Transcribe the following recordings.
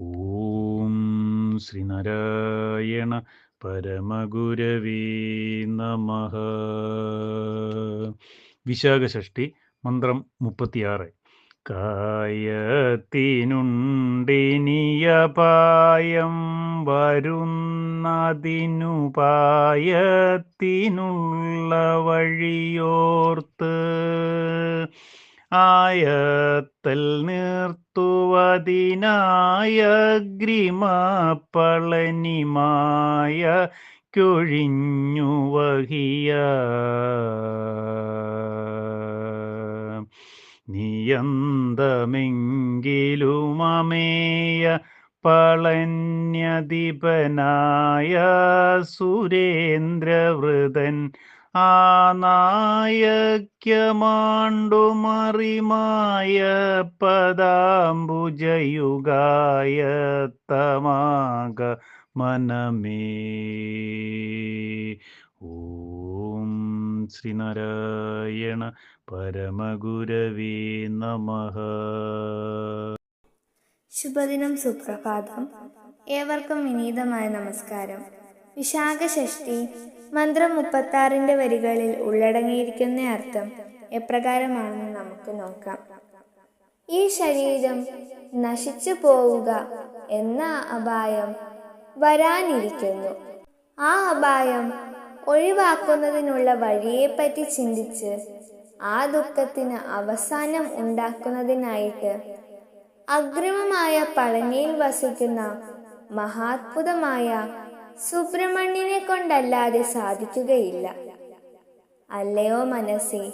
ഓം ശ്രീനാരായണ പരമഗുരവീ നമ. വിശാഖഷ്ടി മന്ത്രം മുപ്പത്തിയാറ്. കായത്തിനുണ്ടിനിയപായം വരുന്നതിനുപായത്തിനുള്ള വഴിയോർത്ത് ആയത്തൽ നിർത്തുവതിനായ ഗ്രിമപ്പളനിമായ കൊഴിഞ്ഞു വഹിയ നിയന്തമെങ്കിലുമമേയ പളന്യധിപനായ സുരേന്ദ്രവൃതൻ ആ നായക്യമാണ്ടുമറിമായ പദാംബുജയുഗായത്തമാക മനമേ. ഓം ശ്രീനാരായണ പരമഗുരവേ നമ. ശുഭദിനം സുപ്രഭാതം. ഏവർക്കും വിനീതമായ നമസ്കാരം. വിശാഖ മന്ത്രം മുപ്പത്താറിന്റെ വരികളിൽ ഉള്ളടങ്ങിയിരിക്കുന്ന അർത്ഥം എപ്രകാരമാണെന്ന് നമുക്ക് നോക്കാം. ഈ ശരീരം നശിച്ചു പോവുക എന്ന അപായം വരാനിരിക്കുന്നു. ആ അപായം ഒഴിവാക്കുന്നതിനുള്ള വഴിയെപ്പറ്റി ചിന്തിച്ച് ആ ദുഃഖത്തിന് അവസാനം ഉണ്ടാക്കുന്നതിനായിട്ട് അഗ്രിമമായ പളനിയിൽ വസിക്കുന്ന മഹാത്ഭുതമായ സുബ്രഹ്മണ്യനെ കൊണ്ടല്ലാതെ സാധിക്കുകയില്ല. അല്ലയോ മനസ്സേ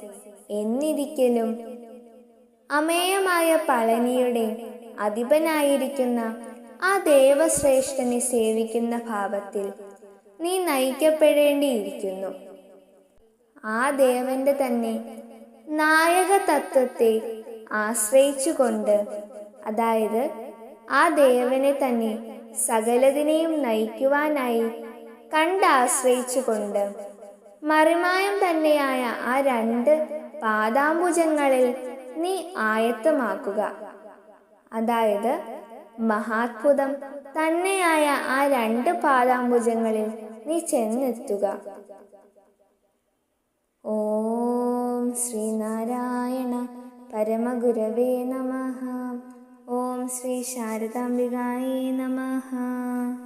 എന്നിരിക്കലും അമേയമായ പളനിയുടെ അധിപനായിരിക്കുന്ന ആ ദേവശ്രേഷ്ഠനെ സേവിക്കുന്ന ഭാവത്തിൽ നീ നയിക്കപ്പെടേണ്ടിയിരിക്കുന്നു. ആ ദേവന്റെ തന്നെ നായക തത്വത്തെ ആശ്രയിച്ചുകൊണ്ട് അതായത് ആ ദേവനെ തന്നെ സകലതിനെയും നയിക്കുവാനായി കണ്ടാശ്രയിച്ചുകൊണ്ട് മറിമായം തന്നെയായ ആ രണ്ട് പാദാംബുജങ്ങളിൽ നീ ആയത്തമാക്കുക. അതായത് മഹാത്ഭുതം തന്നെയായ ആ രണ്ട് പാദാംബുജങ്ങളിൽ നീ ചെന്നെത്തുക. ഓം ശ്രീനാരായണ പരമഗുരവേ നമഃ. श्रीशारदाम्बिकायै नमः।